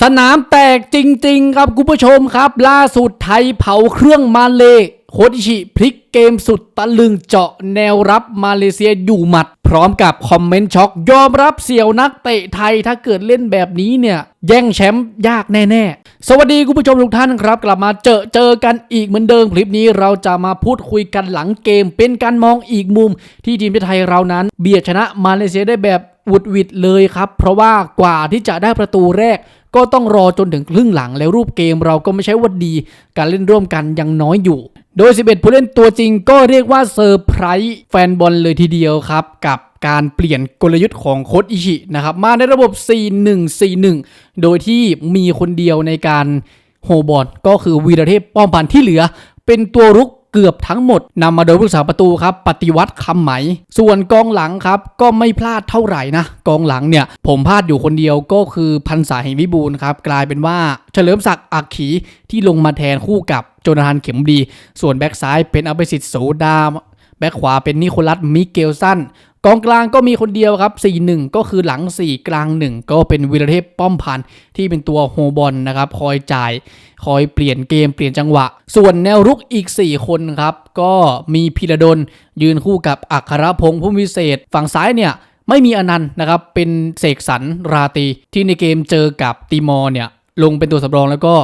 สนามแตกจริง ๆ ครับคุณผู้ชมครับ ล่าสุดไทยเผาเครื่องมาเลโคดิชิพลิกเกมสุดตะลึงเจาะแนวรับมาเลเซียอยู่หมัด พร้อมกับคอมเมนต์ช็อก ยอมรับเสี่ยวนักเตะไทยถ้าเกิดเล่นแบบนี้เนี่ย แย่งแชมป์ยากแน่ ๆ สวัสดีคุณผู้ชมทุกท่านครับ กลับมาเจอเจอกันอีกเหมือนเดิมคลิปนี้เราจะมาพูดคุยกันหลังเกม เป็นการมองอีกมุม ที่ทีมไทยเรานั้น เบียดชนะมาเลเซียได้แบบวุดวิดเลยครับ เพราะว่ากว่าที่จะได้ประตูแรก ก็ต้องรอจนถึงครึ่งหลังแล้วรูปเกมเราก็ไม่ใช่ว่าดีการเล่นร่วมกันยังน้อยอยู่ โดย 11 ผู้เล่นตัวจริงก็เรียกว่าเซอร์ไพรส์แฟนบอลเลยทีเดียวครับกับการเปลี่ยนกลยุทธ์ของโค้ชอิชินะครับมาในระบบ 4-1-4-1 โดยที่มีคนเดียวในการโฮบอลก็คือวีรเทพป้อมพันที่เหลือ เป็นตัวรุก เกือบทั้งหมดนำมาโดยผู้สาประตูครับปฏิวัติคำไหม ส่วนกองหลังครับก็ไม่พลาดเท่าไหร่นะกองหลังเนี่ยผมพลาดอยู่คนเดียวก็คือพันษาเห่งวิบูลครับกลายเป็นว่าเฉลิมศักดิ์อักขีที่ลงมาแทนคู่กับโจนาธานเข็มดี ส่วนแบ็กซ้ายเป็นอภิสิทธิ์โสดาแบ็คขวาเป็นนิโคลัสมิเกลสัน กองกลางก็มีคนเดียวครับ 4-1 ก็คือหลัง 4 กลาง 1 ก็เป็นวีรเทพป้อมพันธ์ที่เป็นตัวโฮบอลนะครับ คอยจ่าย คอยเปลี่ยนเกมเปลี่ยนจังหวะ ส่วนแนวรุกอีก 4 คนครับ ก็มีพีระดล ยืนคู่กับอัครพงษ์ผู้วิเศษ ฝั่งซ้ายเนี่ยไม่มีอนันต์นะครับ เป็นเสกสรรราตีที่ในเกมเจอกับติมอร์เนี่ยลงเป็นตัวสำรองแล้วก็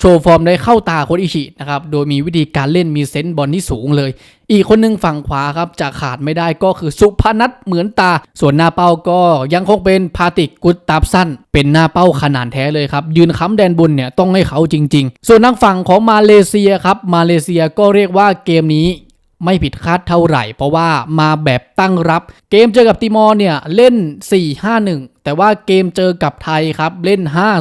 โชว์ฟอร์มได้เข้าตาโคดอิชินะครับ โดยมีวิธีการเล่นมีเซนต์บอลที่สูงเลย อีกคนหนึ่งฝั่งขวาครับจะขาดไม่ได้ก็คือสุพนัทเหมือนตา ส่วนหน้าเป้าก็ยังคงเป็นพาติกกุตตาบสั้น เป็นหน้าเป้าขนาดแท้เลยครับ ยืนค้ำแดนบนเนี่ยต้องให้เขาจริง ๆ ส่วนทางฝั่งของมาเลเซียครับ มาเลเซียก็เรียกว่าเกมนี้ ไม่ผิดคาดเท่าไหร่ เพราะว่ามาแบบตั้งรับ เกมเจอกับติมอร์เนี่ยเล่น 4-5-1 แต่ว่าเกมเจอกับไทยครับเล่น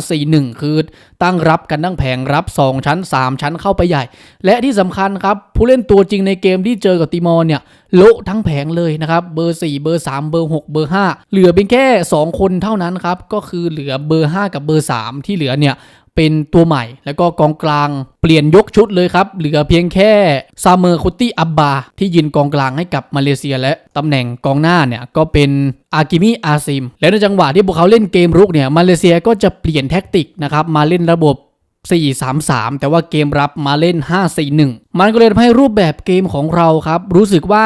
5-4-1 คือตั้งรับกันตั้งแผงรับ 2 ชั้น 3 ชั้นเข้าไปใหญ่ และที่สำคัญครับ ผู้เล่นตัวจริงในเกมที่เจอกับติมอร์เนี่ยโละทั้งแผงเลยนะครับเบอร์ 4 เบอร์ 3 เบอร์ 6 เบอร์ 5 เหลือเป็นแค่ 2 คนเท่านั้นครับก็คือเหลือเบอร์ 5 กับเบอร์ 3 ที่เหลือเนี่ย เป็นตัวใหม่ แล้วก็กองกลางเปลี่ยนยกชุดเลยครับ เหลือเพียงแค่ซาเมอร์คุตตี้อับบา ที่ยืนกองกลางให้กับมาเลเซีย และตำแหน่งกองหน้าเนี่ย ก็เป็นอากิมิอาซิม และในจังหวะที่พวกเขาเล่นเกมรุกเนี่ย มาเลเซียก็จะเปลี่ยนแท็กติกนะครับมาเล่นระบบ 4-3-3 แต่ว่าเกมรับมาเล่น 5-4-1 มันก็เลยทำให้รูปแบบเกมของเราครับรู้สึกว่า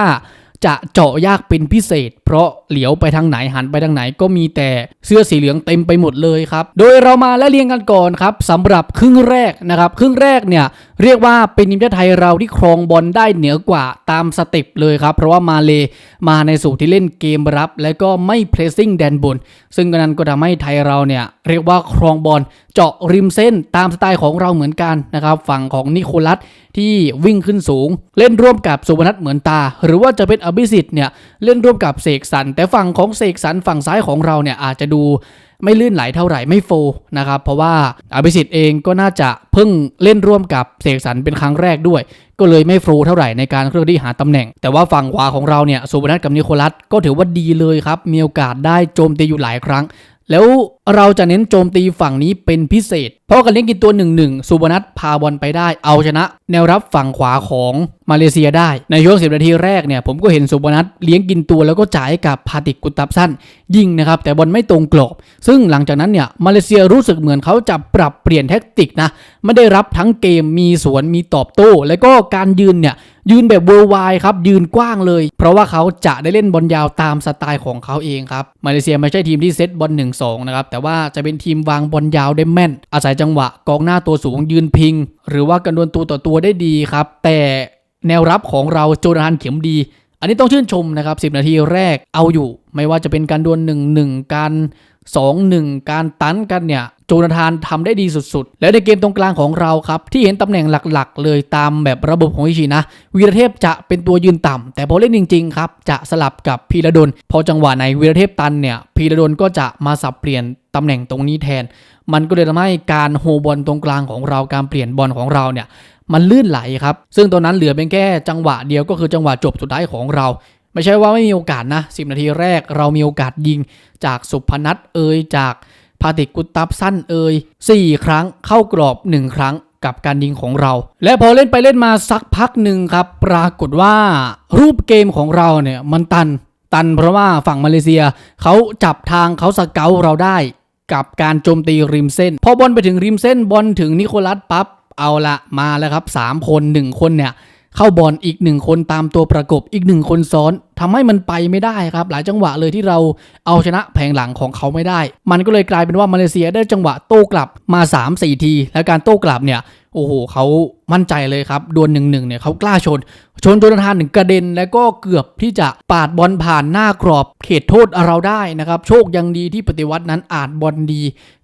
จะเจาะยากเป็นพิเศษ เพราะเหลียวไปทางไหนหันไปทางไหนก็มีแต่เสื้อสีเหลืองเต็มไปหมดเลยครับ โดยเรามาและเรียงกันก่อนครับสำหรับครึ่งแรกนะครับ ครึ่งแรกเนี่ยเรียกว่าเป็นทีมชาติไทยเราที่ครองบอลได้เหนือกว่าตามสเต็ปเลยครับ เพราะว่ามาเลมาในสูตรที่เล่นเกมรับ และก็ไม่เพรสซิ่งแดนบน ซึ่งกนั้นก็ทำให้ไทยเราเนี่ยเรียกว่าครองบอล เจาะริมเส้นตามสไตล์ของเราเหมือนกันนะครับฝั่งของนิโคลัสที่วิ่งขึ้นสูง เล่นร่วมกับสุวรรณัทเหมือนตา หรือว่าจะเป็นอภิสิทธิ์เนี่ยเล่นร่วมกับเสกสรรแต่ฝั่งของเสกสรรฝั่งซ้ายของเราเนี่ยอาจจะดูไม่ลื่นไหลเท่าไหร่ไม่โฟนะครับเพราะว่าอภิสิทธิ์เองก็น่าจะเพิ่งเล่นร่วมกับเสกสรรเป็นครั้งแรกด้วย ก็เลยไม่โฟเท่าไหร่ในการเคลื่อนที่หาตำแหน่ง แต่ว่าฝั่งขวาของเราเนี่ยสุวรรณัทกับนิโคลัสก็ถือว่าดีเลยครับมีโอกาสได้โจมตีอยู่หลายครั้ง แล้วเราจะเน้นโจมตีฝั่งนี้เป็นพิเศษ เพราะการเลี้ยงกินตัว 1-1 สุบนัทพาบอลไปได้ เอาชนะ แนวรับฝั่งขวาของ มาเลเซียได้ ในช่วง 10 นาทีแรกเนี่ยผมก็เห็นสุบนัทเลี้ยงกินตัวแล้วก็จ่ายกับพาติกกุตับสั้นยิงนะครับ แต่บอลไม่ตรงกรอบ ซึ่งหลังจากนั้นเนี่ยมาเลเซียรู้สึกเหมือนเขาจะปรับเปลี่ยนแท็กติกนะไม่ได้รับทั้งเกมมีสวนมีตอบโต้ แล้วก็การยืนเนี่ยยืนแบบเวอร์ไวครับ ยืนกว้างเลย เพราะว่าเขาจะได้เล่นบอลยาวตามสไตล์ของเขาเองครับ มาเลเซียไม่ใช่ทีมที่เซตบอล1-2 นะครับ แต่ว่าจะเป็นทีมวางบอลยาวได้แม่น อาศัยจังหวะกองหน้าตัวสูงยืนพิง หรือว่ากันดวลตัวต่อตัวได้ดีครับ แต่ แนวรับของเราโจนาธานเข็มดี อันนี้ต้องชื่นชมนะครับ 10 นาทีแรกเอาอยู่ ไม่ว่าจะเป็นการดวล1-1 การ 2-1 การตันกันเนี่ยโจนาธานทำได้ดีสุดๆ แล้วในเกมตรงกลางของเราครับ ที่เห็นตำแหน่งหลักๆ เลยตามแบบระบบของอิชินะ วีรเทพจะเป็นตัวยืนต่ำแต่พอเล่นจริงๆครับจะสลับกับพีระดลพอจังหวะไหนวีรเทพตันเนี่ยพีระดลก็จะมาสับเปลี่ยนตำแหน่งตรงนี้แทน มันก็เลยทำให้การโฮบอลตรงกลางของเราการเปลี่ยนบอลของเราเนี่ยมันลื่นไหลครับ ซึ่งตอนนั้นเหลือเป็นแค่จังหวะเดียวก็คือจังหวะจบสุดท้ายของเรา ไม่ใช่ว่าไม่มีโอกาสนะ 10 นาทีแรกเรามีโอกาสยิงจากสุพนัทเอยจากพาติกุตับสั้นเอย4 ครั้งเข้ากรอบ 1 ครั้งกับการยิงของเรา และพอเล่นไปเล่นมาสักพักหนึ่งครับ ปรากฏว่ารูปเกมของเราเนี่ยมันตัน ตันเพราะว่าฝั่งมาเลเซียเขาจับทางเขาสเกลเราได้ กับการโจมตีริมเส้น พอบอลไปถึงริมเส้นบอลถึงนิโคลัสปั๊บเอาละมาแล้วครับ 3 คน 1 คนเนี่ยเข้าบอลอีกหนึ่งคนตามตัวประกบอีกหนึ่งคนซ้อน ทำให้มันไปไม่ได้ครับ หลายจังหวะเลยที่เราเอาชนะแผงหลังของเขาไม่ได้ มันก็เลยกลายเป็นว่ามาเลเซียได้จังหวะโต้กลับมา 3-4 ที แล้วการโต้กลับเนี่ยโอ้โหเขามั่นใจเลยครับดวลหนึ่งหนึ่งเนี่ยเขากล้าชน ชนโจนาธานหนึ่งกระเด็น แล้วก็เกือบที่จะปาดบอลผ่านหน้ากรอบเขตโทษเราได้นะครับ โชคยังดีที่ปฏิวัตินั้นอาจบอลดี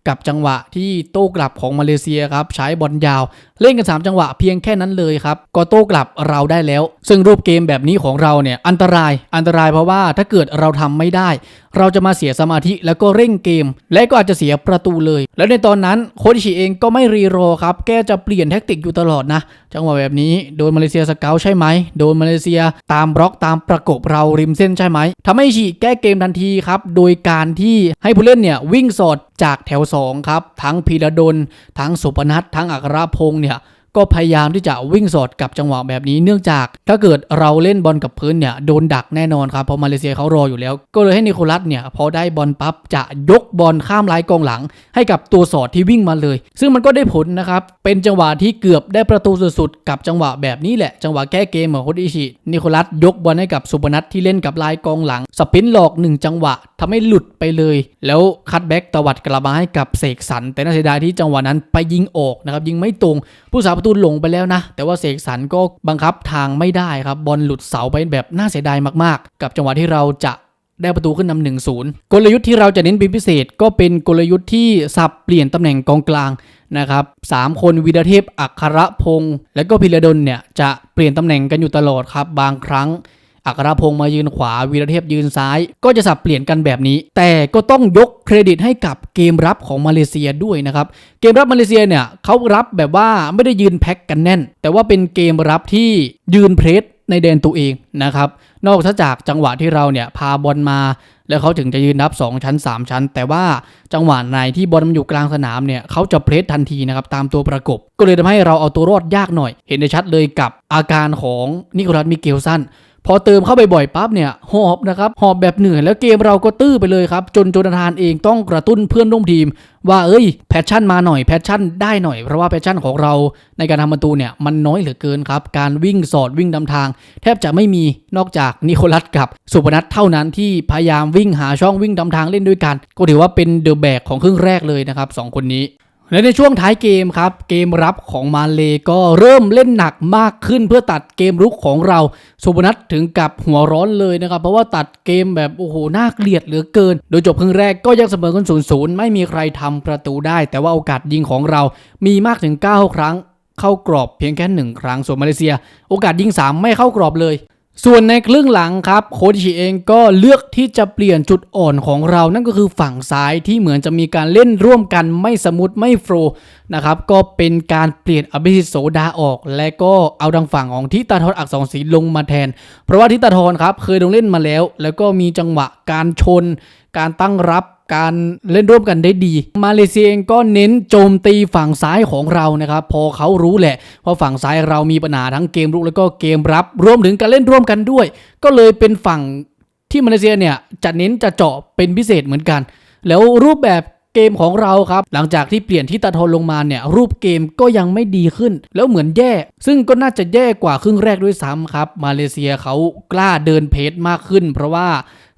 กับจังหวะที่โต้กลับของมาเลเซียครับใช้บอลยาว เล่นกัน 3 จังหวะเพียงแค่นั้นเลยครับก็โต้กลับเราได้แล้ว ซึ่งรูปเกมแบบนี้ของเราเนี่ยอันตรายอันตรายเพราะว่าถ้าเกิดเราทำไม่ได้ เราจะมาเสียสมาธิแล้วก็เร่งเกม และก็อาจจะเสียประตูเลย แล้วในตอนนั้นโคชอิชิเองก็ไม่รีรอครับแกจะเปลี่ยนแท็กติกอยู่ตลอดนะ จังหวะแบบนี้โดนมาเลเซียสเกลใช่ไหมโดนมาเลเซียตามบล็อกตามประกบเราริมเส้นใช่ไหมทำให้ชิแก้เกมทันทีครับโดยการที่ให้ผู้เล่นเนี่ยวิ่งสอดจากแถวสองครับทั้งพีระดลทั้งสุปนัททั้งอัครพงษ์เนี่ย ก็พยายามที่จะวิ่งสอดกับจังหวะแบบนี้ เนื่องจากถ้าเกิดเราเล่นบอลกับพื้นเนี่ยโดนดักแน่นอนครับเพราะมาเลเซียเขารออยู่แล้ว ก็เลยให้นิโคลัสเนี่ยพอได้บอลปั๊บจะยกบอลข้ามลายกองหลัง ให้กับตัวสอดที่วิ่งมาเลย ซึ่งมันก็ได้ผลนะครับเป็นจังหวะที่เกือบได้ประตูสุดๆกับจังหวะแบบนี้แหละ จังหวะแก้เกมของโคชอิชินิโคลัสยกบอลให้กับสุปนัทที่เล่นกับลายกองหลัง สปินหลอกหนึ่งจังหวะทำให้หลุดไปเลย แล้วคัตแบ็กตวัดกลับมาให้กับเสกสรรแต่น่าเสียดายที่จังหวะนั้นไปยิงออกนะครับยิงไม่ตรงผู้สาประประตูหลงไปแล้วนะ แต่ว่าเสกสรรก็บังคับทางไม่ได้ครับบอลหลุดเสาไปแบบน่าเสียดายมากๆ กับจังหวะที่เราจะได้ประตูขึ้นนำหนึ่งศูนย์กลยุทธ์ที่เราจะเน้นเป็นพิเศษ ก็เป็นกลยุทธ์ที่สับเปลี่ยนตำแหน่งกองกลางนะครับสามคนวีรเทพอัครพงศ์และก็พิรดลเนี่ยจะเปลี่ยนตำแหน่งกันอยู่ตลอดครับบางครั้ง อัครพงศ์มายืนขวาวีรเทพยืนซ้าย ก็จะสับเปลี่ยนกันแบบนี้ แต่ก็ต้องยกเครดิตให้กับเกมรับของมาเลเซียด้วยนะครับเกมรับมาเลเซียเนี่ยเขารับแบบว่าไม่ได้ยืนแพ็กกันแน่น แต่ว่าเป็นเกมรับที่ยืนเพรสในแดนตัวเองนะครับนอกจากจังหวะที่เราเนี่ยพาบอลมา แล้วเขาถึงจะยืนรับ 2 ชั้น 3 ชั้น แต่ว่าจังหวะไหนที่บอลมันอยู่กลางสนามเนี่ยเขาจะเพรสทันทีนะครับตามตัวประกบ ก็เลยทำให้เราเอาตัวรอดยากหน่อย เห็นได้ชัดเลยกับอาการของนิโคลัสมิเกลสัน พอเติมเข้าไปบ่อยปั๊บเนี่ยหอบนะครับหอบแบบเหนื่อยแล้วเกมเราก็ตื้อไปเลยครับ จนโจนาธานเองต้องกระตุ้นเพื่อนร่วมทีม ว่าเอ้ยแพชชั่นมาหน่อยแพชชั่นได้หน่อยเพราะว่าแพชชั่นของเราในการทำประตูเนี่ยมันน้อยเหลือเกินครับ การวิ่งสอดวิ่งนำทาง แทบจะไม่มีนอกจากนิโคลัสกับสุพนัทเท่านั้นที่พยายามวิ่งหาช่องวิ่งนำทางเล่นด้วยกัน ก็ถือว่าเป็นเดอะแบกของครึ่งแรกเลยนะครับสองคนนี้ และในช่วงท้ายเกมครับ เกมรับของมาเลก็เริ่มเล่นหนักมากขึ้นเพื่อตัดเกมรุกของเราสุพนัทถึงกับหัวร้อนเลยนะครับ เพราะว่าตัดเกมแบบโอ้โหน่าเกลียดเหลือเกิน โดยจบครึ่งแรกก็ยังเสมอกันศูนย์ศูนย์ไม่มีใครทำประตูได้ แต่ว่าโอกาสยิงของเรามีมากถึง 9 ครั้งเข้ากรอบเพียงแค่หนึ่งครั้งส่วนมาเลเซีย โอกาสยิง 3 ไม่เข้ากรอบเลย ส่วนในครึ่งหลังครับโคชอิชิเองก็เลือกที่จะเปลี่ยนจุดอ่อนของเรา นั่นก็คือฝั่งซ้ายที่เหมือนจะมีการเล่นร่วมกันไม่สมูทไม่โฟล์นะครับก็เป็นการเปลี่ยนอภิสิทธิ์โสดาออก และก็เอาทางฝั่งของทิตาทรอักษรศรีลงมาแทน เพราะว่าทิตาทรครับเคยลงเล่นมาแล้ว แล้วก็มีจังหวะการชน การตั้งรับ การเล่นร่วมกันได้ดี มาเลเซียเองก็เน้นโจมตีฝั่งซ้ายของเรานะครับพอเขารู้แหละว่าฝั่งซ้ายเรามีปัญหาทั้งเกมรุกแล้วก็เกมรับ รวมถึงการเล่นร่วมกันด้วย ก็เลยเป็นฝั่งที่มาเลเซียเนี่ยจะเน้นจะเจาะเป็นพิเศษเหมือนกัน แล้วรูปแบบเกมของเราครับ หลังจากที่เปลี่ยนที่ตาทนลงมาเนี่ย รูปเกมก็ยังไม่ดีขึ้น แล้วเหมือนแย่ ซึ่งก็น่าจะแย่กว่าครึ่งแรกด้วยซ้ำครับ มาเลเซียเขากล้าเดินเพจมากขึ้น เพราะว่า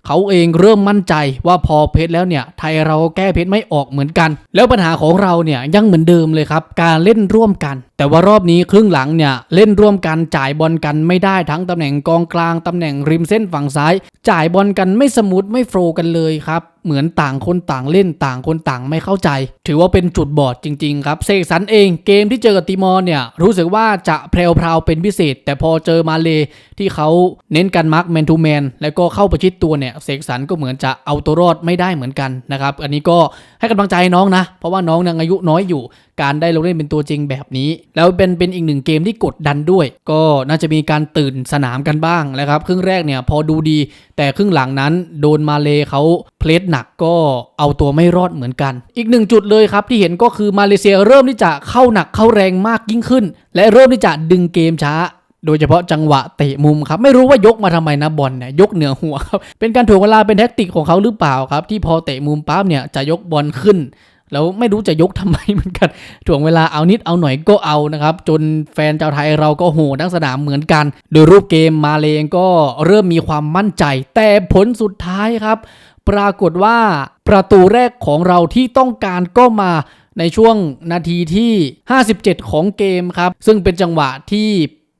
เขาเองเริ่มมั่นใจว่าพอเพชรแล้วเนี่ยไทยเราก็แก้เพชรไม่ออกเหมือนกัน แล้วปัญหาของเราเนี่ยยังเหมือนเดิมเลยครับ การเล่นร่วมกันแต่ว่ารอบนี้ครึ่งหลังเนี่ย เล่นร่วมกันจ่ายบอลกันไม่ได้ทั้งตำแหน่งกองกลางตำแหน่งริมเส้นฝั่งซ้าย จ่ายบอลกันไม่สมูทไม่โฟล์กันเลยครับ เหมือนต่างคนต่างเล่นต่างคนต่างไม่เข้าใจ ถือว่าเป็นจุดบอดจริงๆครับเสกสรรเองเกมที่เจอกับติมอร์เนี่ย รู้สึกว่าจะแพรวๆเป็นพิเศษ แต่พอเจอมาเลที่เขาเน้นการมาร์กแมนทูแมนแล้วก็เข้าประชิดตัวเนี่ยเสกสรรก็เหมือนจะเอาตัวรอดไม่ได้เหมือนกันนะครับอันนี้ก็ให้กำลังใจน้องนะ เพราะว่าน้องยังอายุน้อยอยู่ การได้ลงเล่นเป็นตัวจริงแบบนี้ แล้วเป็นเป็นอีกหนึ่งเกมที่กดดันด้วย ก็น่าจะมีการตื่นสนามกันบ้างนะครับครึ่งแรกเนี่ยพอดูดี แต่ครึ่งหลังนั้นโดนมาเลเขาเพลสหนักก็เอาตัวไม่รอดเหมือนกัน อีกหนึ่งจุดเลยครับที่เห็นก็คือมาเลเซียเริ่มที่จะเข้าหนักเข้าแรงมากยิ่งขึ้น และเริ่มที่จะดึงเกมช้าโดยเฉพาะจังหวะเตะมุมครับ ไม่รู้ว่ายกมาทำไมนะบอลเนี่ยยกเหนือหัวครับ เป็นการถ่วงเวลาเป็นแท็กติกของเขาหรือเปล่าครับ ที่พอเตะมุมปั๊บเนี่ยจะยกบอลขึ้น แล้วไม่รู้จะยกทำไมเหมือนกันถ่วงเวลาเอานิดเอาหน่อยก็เอานะครับ จนแฟนชาวไทยเราก็โหทั้งสนามเหมือนกัน โดยรูปเกมมาเลงก็เริ่มมีความมั่นใจ แต่ผลสุดท้ายครับ ปรากฏว่าประตูแรกของเราที่ต้องการก็มาในช่วงนาทีที่ 57 ของเกมครับ ซึ่งเป็นจังหวะที่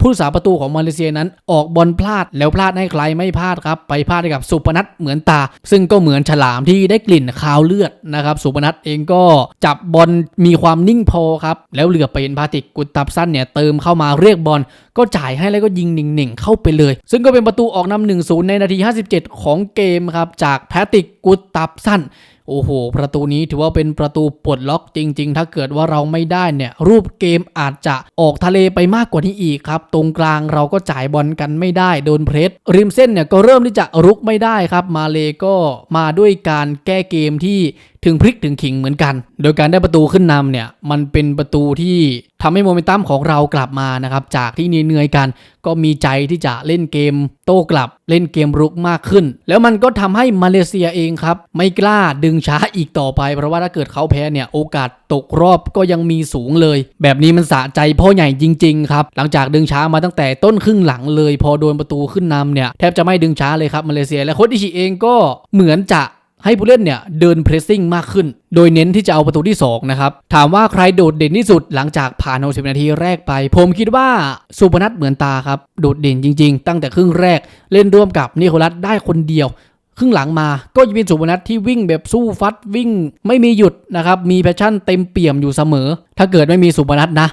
ผู้สาประตูของมาเลเซียนั้น ออกบอลพลาดแล้วพลาดให้ใครไม่พลาดครับ ไปพลาดให้กับสุพนัทเหมือนตา ซึ่งก็เหมือนฉลามที่ได้กลิ่นคาวเลือดนะครับสุพนัทเองก็จับบอลมีความนิ่งพอครับแล้วเหลือไปเห็นพาติกกุตับสั้นเนี่ยเติมเข้ามาเรียกบอลก็จ่ายให้แล้วก็ยิงหนิ่งๆเข้าไปเลย ซึ่งก็เป็นประตูออกนำหนึ่งศูนย์ในนาที 57 ของเกมครับจากแพติกกุตับสั้น โอ้โห ประตูนี้ถือว่าเป็นประตูปลดล็อกจริง ๆ ถ้าเกิดว่าเราไม่ได้เนี่ย รูปเกมอาจจะออกทะเลไปมากกว่านี้อีกครับ ตรงกลางเราก็จ่ายบอลกันไม่ได้โดนเพรสริมเส้นเนี่ยก็เริ่มที่จะรุกไม่ได้ครับ มาเลก็มาด้วยการแก้เกมที่ ถึงพลิกถึงขิงเหมือนกัน โดยการได้ประตูขึ้นนำเนี่ยมันเป็นประตูที่ทำให้โมเมนตัมของเรากลับมานะครับจากที่เหนื่อยๆกัน ก็มีใจที่จะเล่นเกมโต้กลับเล่นเกมรุกมากขึ้น แล้วมันก็ทำให้มาเลเซียเองครับ ไม่กล้าดึงช้าอีกต่อไป เพราะว่าถ้าเกิดเขาแพ้เนี่ยโอกาสตกรอบก็ยังมีสูงเลย แบบนี้มันสะใจพ่อใหญ่จริง ๆ ครับ หลังจากดึงช้ามาตั้งแต่ต้นครึ่งหลังเลย พอโดนประตูขึ้นนำเนี่ยแทบจะไม่ดึงช้าเลยครับมาเลเซีย และโค้ชอิชิเองก็เหมือนจะ ให้ผู้เล่นเนี่ยเดินเพรสซิ่งมากขึ้น โดยเน้นที่จะเอาประตูที่2นะครับ ถามว่าใครโดดเด่นที่สุดหลังจากผ่าน 60 นาทีแรกไป ผมคิดว่าสุพนัทเหมือนตาครับ โดดเด่นจริงๆ ตั้งแต่ครึ่งแรกเล่นร่วมกับนิโคลัสได้คนเดียว ครึ่งหลังมาก็จะเป็นสุพนัทที่วิ่งแบบสู้ฟัดวิ่งไม่มีหยุดนะครับ มีแพชชั่นเต็มเปี่ยมอยู่เสมอ ถ้าเกิดไม่มีสุพนัทนะ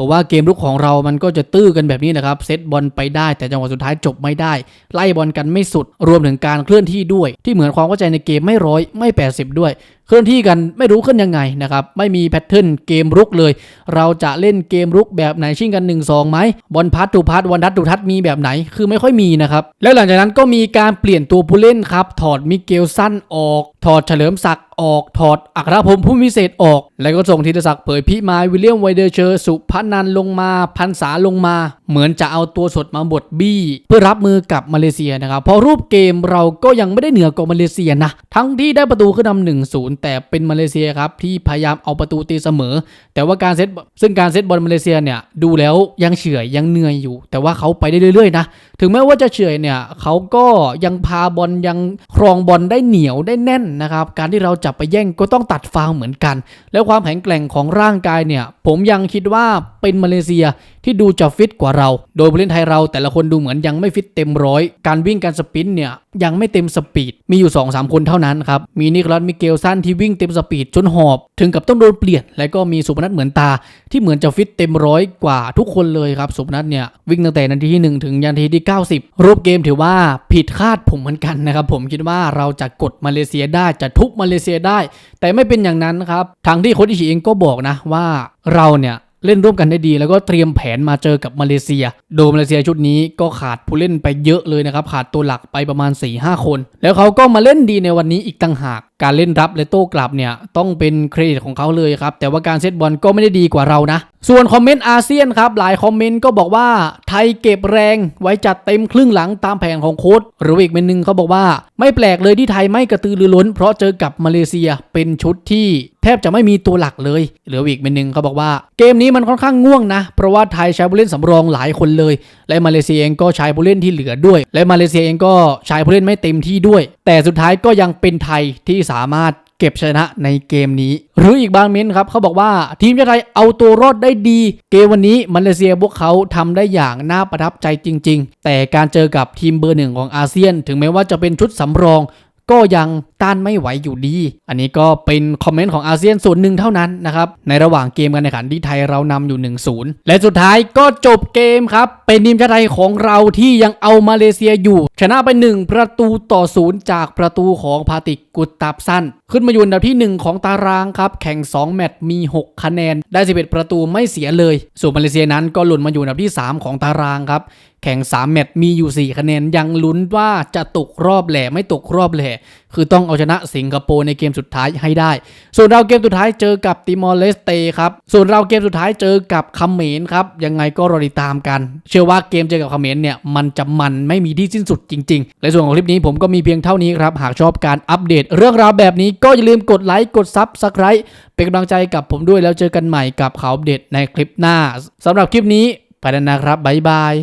ผมว่าเกมลุกของเรามันก็จะตื้อกันแบบนี้นะครับ เซตบอลไปได้แต่จังหวะสุดท้ายจบไม่ได้ ไล่บอลกันไม่สุด รวมถึงการเคลื่อนที่ด้วย ที่เหมือนความเข้าใจในเกมไม่ร้อยไม่ 80 ด้วย เคลื่อนที่กันไม่รู้ขึ้นยังไงนะครับ ไม่มีแพทเทิร์นเกมรุกเลย เราจะเล่นเกมรุกแบบไหนชิงกัน 1 2ไหมบอลพัดถูพัดวันทัดถูทัดมีแบบไหนคือไม่ค่อยมีนะครับ แล้วหลังจากนั้นก็มีการเปลี่ยนตัวผู้เล่นครับ ถอดมิเกลสั้นออก ถอดเฉลิมศักดิ์ออกถอดอัครพลผู้พิเศษออก แล้วก็ส่งธีรศักดิ์เผยพิมายวิลเลียมไวเดอร์เชอร์สุพนันลงมาพันษาลงมา เหมือนจะเอาตัวสดมาบดบี้ เพื่อรับมือกับมาเลเซียนะครับเพราะรูปเกมเราก็ยังไม่ได้เหนือกว่ามาเลเซียนะทั้งที่ได้ประตูขึ้นนำหนึ่งศูนย์แต่เป็นมาเลเซียครับที่พยายามเอาประตูตีเสมอ แต่ว่าการเซตซึ่งการเซตบอลมาเลเซียเนี่ยดูแล้วยังเฉื่อยยังเหนื่อยอยู่ แต่ว่าเขาไปได้เรื่อยๆนะถึงแม้ว่าจะเฉื่อยเนี่ยเขาก็ยังพาบอลยังครองบอลได้เหนียวได้แน่นนะครับการที่เราจับไปแย่งก็ต้องตัดฟาวเหมือนกัน แล้วความแข็งแกร่งของร่างกายเนี่ยผมยังคิดว่าเป็นมาเลเซียที่ดูจะฟิตกว่าเรา โดยผู้เล่นไทยเราแต่ละคนดูเหมือนยังไม่ฟิตเต็มร้อย การวิ่งการสปินเนี่ยยังไม่เต็มสปีด มีอยู่ 2-3 คนเท่านั้นครับ มีนิคลัสมิเกลสันที่วิ่งเต็มสปีดจนหอบ ถึงกับต้องโดนเปลี่ยน และก็มีสุพนัทเหมือนตา ที่เหมือนจะฟิตเต็มร้อยกว่าทุกคนเลยครับ สุพนัทเนี่ยวิ่งตั้งแต่นาทีที่ 1 ถึงยันทีที่ 90 รูปเกมถือว่าผิดคาดผมเหมือนกันนะครับ ผมคิดว่าเราจะกดมาเลเซียได้จะทุบมาเลเซียได้ แต่ไม่เป็นอย่างนั้นครับ ทางที่โค้ชอิชิเองก็บอกนะว่าเราเนี่ย เล่นร่วมกันได้ดี แล้วก็เตรียมแผนมาเจอกับมาเลเซีย โดยมาเลเซียชุดนี้ก็ขาดผู้เล่นไปเยอะเลยนะครับ ขาดตัวหลักไปประมาณ4-5คน แล้วเขาก็มาเล่นดีในวันนี้อีกต่างหาก การเล่นรับและโต้กลับเนี่ยต้องเป็นเครดิตของเขาเลยครับ แต่ว่าการเซตบอลก็ไม่ได้ดีกว่าเรานะ ส่วนคอมเมนต์อาเซียนครับ หลายคอมเมนต์ก็บอกว่าไทยเก็บแรงไว้จัดเต็มครึ่งหลังตามแผนของโค้ชหรืออีกเมนหนึ่งเขาบอกว่า ไม่แปลกเลยที่ไทยไม่กระตือรือร้น เพราะเจอกับมาเลเซียเป็นชุดที่แทบจะไม่มีตัวหลักเลยหรืออีกเมนหนึ่งเขาบอกว่า เกมนี้มันค่อนข้างง่วงนะ เพราะว่าไทยใช้ผู้เล่นสำรองหลายคนเลย และมาเลเซียเองก็ใช้ผู้เล่นที่เหลือด้วย และมาเลเซียเองก็ใช้ผู้เล่นไม่เต็มที่ด้วย แต่สุดท้ายก็ยังเป็นไทยที่สามารถเก็บชนะในเกมนี้ หรืออีกบางเม้นครับเขาบอกว่าทีมชาติไทยเอาตัวรอดได้ดี เกมวันนี้มาเลเซียพวกเขาทำได้อย่างน่าประทับใจจริง ๆ แต่การเจอกับทีมเบอร์หนึ่งของอาเซียน ถึงแม้ว่าจะเป็นชุดสำรอง ก็ยังต้านไม่ไหวอยู่ดี อันนี้ก็เป็นคอมเมนต์ของอาเซียนส่วนหนึ่งเท่านั้นนะครับ ในระหว่างเกมการแข่งขันที่ไทยเรานำอยู่ 1-0 และสุดท้ายก็จบเกมครับ เป็นทีมชาติไทยของเราที่ยังเอามาเลเซียอยู่ ชนะไป 1 ประตูต่อศูนย์จากประตูของพาติกุตตับสั้น ขึ้นมาอยู่อันดับที่ 1 ของตารางครับ แข่ง 2 แมตช์มี 6 คะแนน ได้ 11 ประตูไม่เสียเลย ส่วนมาเลเซียนั้นก็หล่นมาอยู่อันดับที่ 3 ของตารางครับ ข่งข่ง 3 แมตช์มีอยู่ 4 คะแนน ยังลุ้นว่าจะตกรอบแหล่ไม่ตกรอบแหล่คือต้องเอาชนะสิงคโปร์ในเกมสุดท้ายให้ได้ ส่วนเราเกมสุดท้ายเจอกับติมอร์เลสเตครับ ส่วนเราเกมสุดท้ายเจอกับเมรครับ ยังไงก็รอติดตามกัน เชื่อว่าเกมเจอกับเมรเนี่ยมันจะมันไม่มีที่สิ้นสุดจริงๆ ในส่วนของคลิปนี้ผมก็มีเพียงเท่านี้ครับ หากชอบการอัปเดต เรื่องราวแบบนี้ก็อย่าลืมกดไลค์กดซับสไคร b e เป็นกำลังใจกับผมด้วยแล้วเจอกันใหม่กับข่าวอัปเดตในคลิปหน้าสำหรับคลิปนี้ไปแล้วนะครับบ๊ายบาย